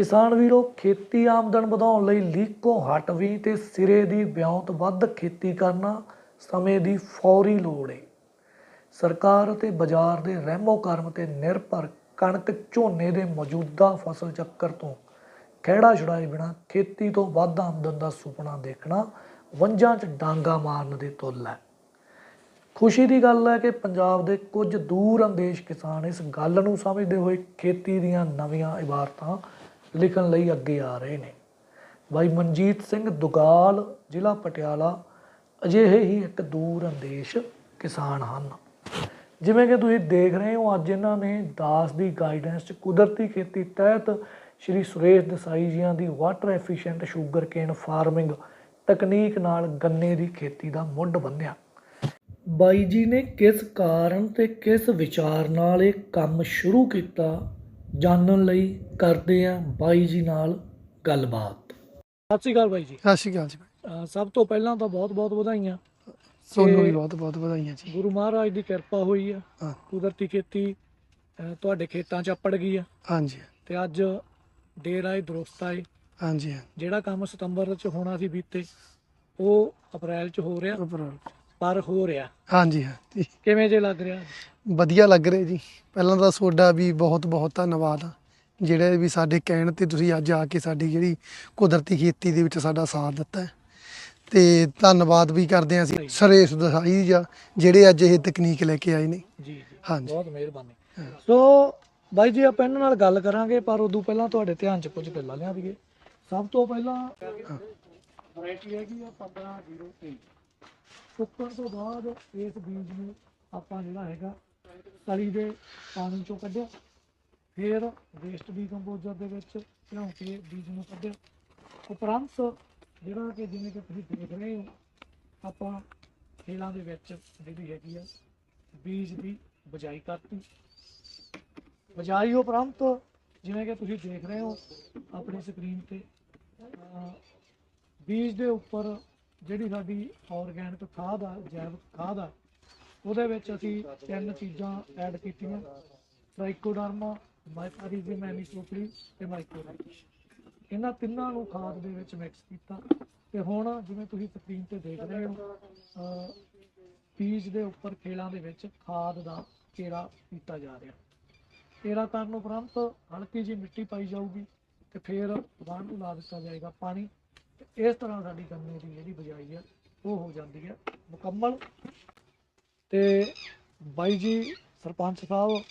ਕਿਸਾਨ ਵੀਰੋ, ਖੇਤੀ ਆਮਦਨ ਵਧਾਉਣ ਲਈ ਲੀਕੋ ਹਟ ਵੀ ਤੇ ਸਿਰੇ ਦੀ ਵਿਉਂਤ ਵੱਧ ਖੇਤੀ ਕਰਨਾ ਸਮੇਂ ਦੀ ਫੌਰੀ ਲੋੜ ਹੈ ਸਰਕਾਰ ਅਤੇ ਬਾਜ਼ਾਰ ਦੇ ਰਹਿਮੋ ਕਰਮ ਤੇ ਨਿਰਭਰ ਕਣਕ ਝੋਨੇ ਦੇ ਮੌਜੂਦਾ ਫਸਲ ਚੱਕਰ ਤੋਂ ਖਹਿੜਾ ਛੁਡਾਏ ਬਿਨਾ ਖੇਤੀ ਤੋਂ ਵੱਧ ਆਮਦਨ ਦਾ ਸੁਪਨਾ ਦੇਖਣਾ ਵੰਜਾਂ 'ਚ ਡਾਂਗਾ ਮਾਰਨ ਦੇ ਤੁੱਲ ਹੈ। ਖੁਸ਼ੀ ਦੀ ਗੱਲ ਹੈ ਕਿ ਪੰਜਾਬ ਦੇ ਕੁਝ ਦੂਰ ਅੰਦੇਸ਼ ਕਿਸਾਨ ਇਸ ਗੱਲ ਨੂੰ ਸਮਝਦੇ ਹੋਏ ਖੇਤੀ ਦੀਆਂ ਨਵੀਆਂ ਇਬਾਰਤਾਂ ਲਿਖਣ ਲਈ ਅੱਗੇ ਆ ਰਹੇ ਨੇ। ਬਾਈ ਮਨਜੀਤ ਸਿੰਘ ਦੁਗਾਲ, ਜ਼ਿਲ੍ਹਾ ਪਟਿਆਲਾ, ਅਜਿਹੇ ਹੀ ਇੱਕ ਦੂਰ ਅੰਦੇਸ਼ ਕਿਸਾਨ ਹਨ। ਜਿਵੇਂ ਕਿ ਤੁਸੀਂ ਦੇਖ ਰਹੇ ਹੋ, ਅੱਜ ਇਹਨਾਂ ਨੇ ਦਾਸ ਦੀ ਗਾਈਡੈਂਸ ਚ ਕੁਦਰਤੀ ਖੇਤੀ ਤਹਿਤ ਸ਼੍ਰੀ ਸੁਰੇਸ਼ ਦਸਾਈ ਜੀਆਂ ਦੀ water efficient sugar cane farming ਤਕਨੀਕ ਨਾਲ ਗੰਨੇ ਦੀ ਖੇਤੀ ਦਾ ਮੁੱਢ ਬੰਨਿਆ। ਬਾਈ ਜੀ ਨੇ ਕਿਸ ਕਾਰਨ ਤੇ ਕਿਸ ਵਿਚਾਰ ਨਾਲ ਇਹ ਕੰਮ ਸ਼ੁਰੂ ਕੀਤਾ? ਜਾਣਨ ਲਈ ਕਰਦੇ ਆ ਬਾਈ ਜੀ ਨਾਲ ਗੱਲਬਾਤ। ਸਤਿ ਸ਼੍ਰੀ ਅਕਾਲ ਬਾਈ ਜੀ। ਸਤਿ ਸ਼੍ਰੀ ਅਕਾਲ ਜੀ। ਅਹ ਸਭ ਤੋਂ ਪਹਿਲਾਂ ਤਾਂ ਬਹੁਤ ਬਹੁਤ ਵਧਾਈਆਂ। ਤੁਹਾਨੂੰ ਵੀ ਬਹੁਤ ਬਹੁਤ ਵਧਾਈਆਂ ਜੀ। ਗੁਰੂ ਮਹਾਰਾਜ ਦੀ ਕਿਰਪਾ ਹੋਈ ਆ। ਹਾਂ। ਕੁਦਰਤੀ ਖੇਤੀ ਅਹ ਤੁਹਾਡੇ ਖੇਤਾਂ 'ਚ ਅੱਪੜ ਗਈ ਆ। ਹਾਂਜੀ। ਤੇ ਅੱਜ ਦੇਰ ਆਏ ਦਰੁਸਤ ਆਏ ਹਾਂਜੀ ਜਿਹੜਾ ਕੰਮ ਸਤੰਬਰ 'ਚ ਹੋਣਾ ਸੀ ਬੀਤੇ ਉਹ ਅਪ੍ਰੈਲ 'ਚ ਹੋ ਰਿਹਾ। overall। ਪਰ ਹੋ ਰਿਹਾ। ਹਾਂਜੀ ਹਾਂਜੀ। ਕਿਵੇਂ ਜੇ ਲੱਗ ਰਿਹਾ? ਵਧੀਆ ਲੱਗ ਰਿਹਾ ਜੀ। ਪਹਿਲਾਂ ਤਾਂ ਤੁਹਾਡਾ ਵੀ ਬਹੁਤ ਬਹੁਤ ਧੰਨਵਾਦ। ਆ ਜਿਹੜੇ ਵੀ ਸਾਡੇ ਕਹਿਣ ਤੇ ਤੁਸੀਂ ਅੱਜ ਆ ਕੇ ਸਾਡੀ ਜਿਹੜੀ ਕੁਦਰਤੀ ਖੇਤੀ ਦੇ ਵਿੱਚ ਸਾਡਾ ਸਾਥ ਦਿੱਤਾ ਹੈ। ਤੇ ਧੰਨਵਾਦ ਵੀ ਕਰਦੇ ਹਾਂ ਅਸੀਂ ਸਰੇਸ਼ ਦਸਾਈ ਜੀ ਜਿਹੜੇ ਅੱਜ ਇਹ ਤਕਨੀਕ ਲੈ ਕੇ ਆਏ ਨੇ। ਜੀ ਜੀ। ਹਾਂਜੀ। ਬਹੁਤ ਮਿਹਰਬਾਨੀ। ਸੋ ਬਾਈ ਜੀ ਆਪਾਂ ਇਹਨਾਂ ਨਾਲ ਗੱਲ ਕਰਾਂਗੇ ਪਰ ਉਦੋਂ ਪਹਿਲਾਂ ਤੁਹਾਡੇ ਧਿਆਨ 'ਚ ਕੁਝ ਗੱਲਾਂ ਲਿਆ ਦਈਏ ਸਭ ਤੋਂ ਪਹਿਲਾਂ ਵੈਰਾਈਟੀ ਹੈਗੀ ਆ 1503 ਸੁੱਕਣ ਤੋਂ ਬਾਅਦ ਇਸ ਬੀਜ ਨੂੰ ਆਪਾਂ ਜਿਹੜਾ ਹੈਗਾ ਤਲੀ ਦੇ ਪਾਣੀ ਚੋਂ ਕੱਢਿਆ, ਫਿਰ ਵੇਸਟ ਡੀਕੰਪੋਜ਼ਰ ਦੇ ਵਿੱਚ ਭਿਉਂ ਕੇ ਬੀਜ ਨੂੰ ਕੱਢਿਆ। ਉਪਰੰਤ ਜਿਹੜਾ ਕਿ ਜਿਵੇਂ ਕਿ ਤੁਸੀਂ ਦੇਖ ਰਹੇ ਹੋ, ਆਪਾਂ ਖੇਲਾਂ ਦੇ ਵਿੱਚ ਜਿਹੜੀ ਹੈਗੀ ਆ, ਬੀਜ ਦੀ ਬਜਾਈ ਕਰਤੀ। ਬਜਾਈ ਉਪਰੰਤ ਜਿਵੇਂ ਕਿ ਤੁਸੀਂ ਦੇਖ ਰਹੇ ਹੋ, ਆਪਣੀ ਸਕਰੀਨ ਤੇ ਬੀਜ ਦੇ ਉੱਪਰ ਜਿਹੜੀ ਸਾਡੀ ਆਰਗੈਨਿਕ ਖਾਦ ਆ, ਜੈਵਿਕ ਖਾਦ ਆ, ਉਹਦੇ ਵਿੱਚ ਅਸੀਂ ਤਿੰਨ ਚੀਜ਼ਾਂ ਐਡ ਕੀਤੀਆਂ। ਟ੍ਰਾਈਕੋਡਰਮਾ ਮਾਈਪਾਰੀਜ਼ਮ ਐਨੀਸੋਪਲੀ ਤੇ ਮਾਈਕਰੋਰਾਈਜ਼ ਇਹਨਾਂ ਤਿੰਨਾਂ ਨੂੰ ਖਾਦ ਦੇ ਵਿੱਚ ਮਿਕਸ ਕੀਤਾ। ਤੇ ਹੁਣ ਜਿਵੇਂ ਤੁਸੀਂ ਸਕਰੀਨ ਤੇ ਦੇਖ ਰਹੇ ਹੋ ਬੀਜ ਦੇ ਉੱਪਰ ਖੇਲਾਂ ਦੇ ਵਿੱਚ ਖਾਦ ਦਾ ਘੇਰਾ ਕੀਤਾ ਜਾ ਰਿਹਾ। ਘੇਰਾ ਕਰਨ ਉਪਰੰਤ ਹਲਕੀ ਜਿਹੀ ਮਿੱਟੀ ਪਾਈ ਜਾਊਗੀ ਤੇ ਫਿਰ ਬਾਹਰ ਨੂੰ ਲਾ ਦਿੱਤਾ ਜਾਏਗਾ ਪਾਣੀ। ਤੇ ਇਸ ਤਰ੍ਹਾਂ ਸਾਡੀ ਗੰਨੇ ਦੀ ਜਿਹੜੀ ਬਜਾਈ ਆ, ਉਹ ਹੋ ਜਾਂਦੀ ਹੈ ਮੁਕੰਮਲ। ਤੇ ਬਾਈ ਜੀ, ਸਰਪੰਚ ਸਾਹਿਬ,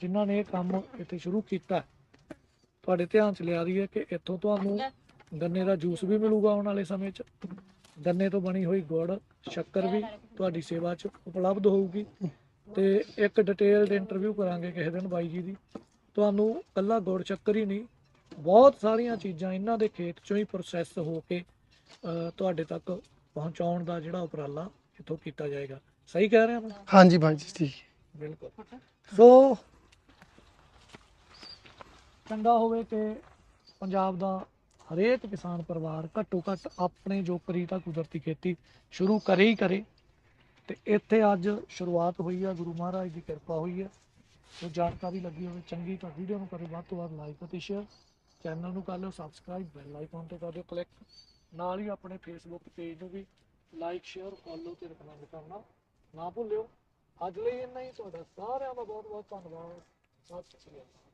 ਜਿਨ੍ਹਾਂ ਨੇ ਇਹ ਕੰਮ ਇੱਥੇ ਸ਼ੁਰੂ ਕੀਤਾ, ਤੁਹਾਡੇ ਧਿਆਨ ਚ ਲਿਆ ਦੀ ਹੈ ਕਿ ਇੱਥੋਂ ਤੁਹਾਨੂੰ ਗੰਨੇ ਦਾ ਜੂਸ ਵੀ ਮਿਲੂਗਾ ਆਉਣ ਵਾਲੇ ਸਮੇਂ 'ਚ। ਗੰਨੇ ਤੋਂ ਬਣੀ ਹੋਈ ਗੁੜ, ਸ਼ੱਕਰ ਵੀ ਤੁਹਾਡੀ ਸੇਵਾ 'ਚ ਉਪਲਬਧ ਹੋਊਗੀ। ਤੇ ਇੱਕ ਡਿਟੇਲਡ ਇੰਟਰਵਿਊ ਕਰਾਂਗੇ ਕਿਸੇ ਦਿਨ ਬਾਈ ਜੀ ਦੀ। ਤੁਹਾਨੂੰ ਕੱਲਾ ਗੁੜ, ਸ਼ੱਕਰ ਹੀ ਨਹੀਂ ਬਹੁਤ ਸਾਰੀਆਂ ਚੀਜ਼ਾਂ ਇਹਨਾਂ ਦੇ ਖੇਤ 'ਚੋਂ ਹੀ ਪ੍ਰੋਸੈਸ ਹੋ ਕੇ ਤੁਹਾਡੇ ਤੱਕ ਪਹੁੰਚਾਉਣ ਦਾ ਜਿਹੜਾ ਉਪਰਾਲਾ ਇੱਥੋਂ ਕੀਤਾ ਜਾਏਗਾ। ਸਹੀ ਕਹਿ ਰਿਹਾ ਮੈਂ? ਹਾਂਜੀ ਭਾਈ ਜੀ ਠੀਕ। ਬਿਲਕੁਲ। ਸੋ ਚੰਗਾ ਹੋਵੇ ਕਿ ਪੰਜਾਬ ਦਾ ਹਰੇਕ ਕਿਸਾਨ ਪਰਿਵਾਰ ਘੱਟੋ ਘੱਟ ਆਪਣੇ ਜੋਕਰੀ ਤਾਂ ਕੁਦਰਤੀ ਖੇਤੀ ਸ਼ੁਰੂ ਕਰੇ ਹੀ ਕਰੇ। ਤੇ ਇੱਥੇ ਅੱਜ ਸ਼ੁਰੂਆਤ ਹੋਈ ਆ ਗੁਰੂ ਮਹਾਰਾਜ ਦੀ ਕਿਰਪਾ ਹੋਈ ਆ। ਜੋ ਜਾਣਕਾਰੀ ਲੱਗੀ ਹੋਵੇ ਚੰਗੀ ਤਾਂ ਵੀਡੀਓ ਨੂੰ ਕਰੇ ਵੱਧ ਤੋਂ ਵੱਧ ਲਾਈਕ ਅਤੇ ਸ਼ੇਅਰ ਚੈਨਲ ਨੂੰ ਕਰ ਲਿਓ ਸਬਸਕ੍ਰਾਈਬ ਬੈਲ ਆਈਕਨ ਤੇ ਕਰ ਦਿਓ ਕਲਿੱਕ ਨਾਲ ਹੀ ਆਪਣੇ ਫੇਸਬੁੱਕ ਪੇਜ ਨੂੰ ਵੀ ਲਾਈਕ ਸ਼ੇਅਰ ਫੋਲੋ ਤੇ ਰეკਮੈਂਡ ਕਰਨਾ ਨਾ ਭੁੱਲਿਓ। ਅੱਜ ਲਈ ਇੰਨਾ ਹੀ। ਤੁਹਾਡਾ ਸਾਰਿਆਂ ਦਾ ਬਹੁਤ ਬਹੁਤ ਧੰਨਵਾਦ। ਸਤਿ ਸ਼੍ਰੀ ਅਕਾਲ।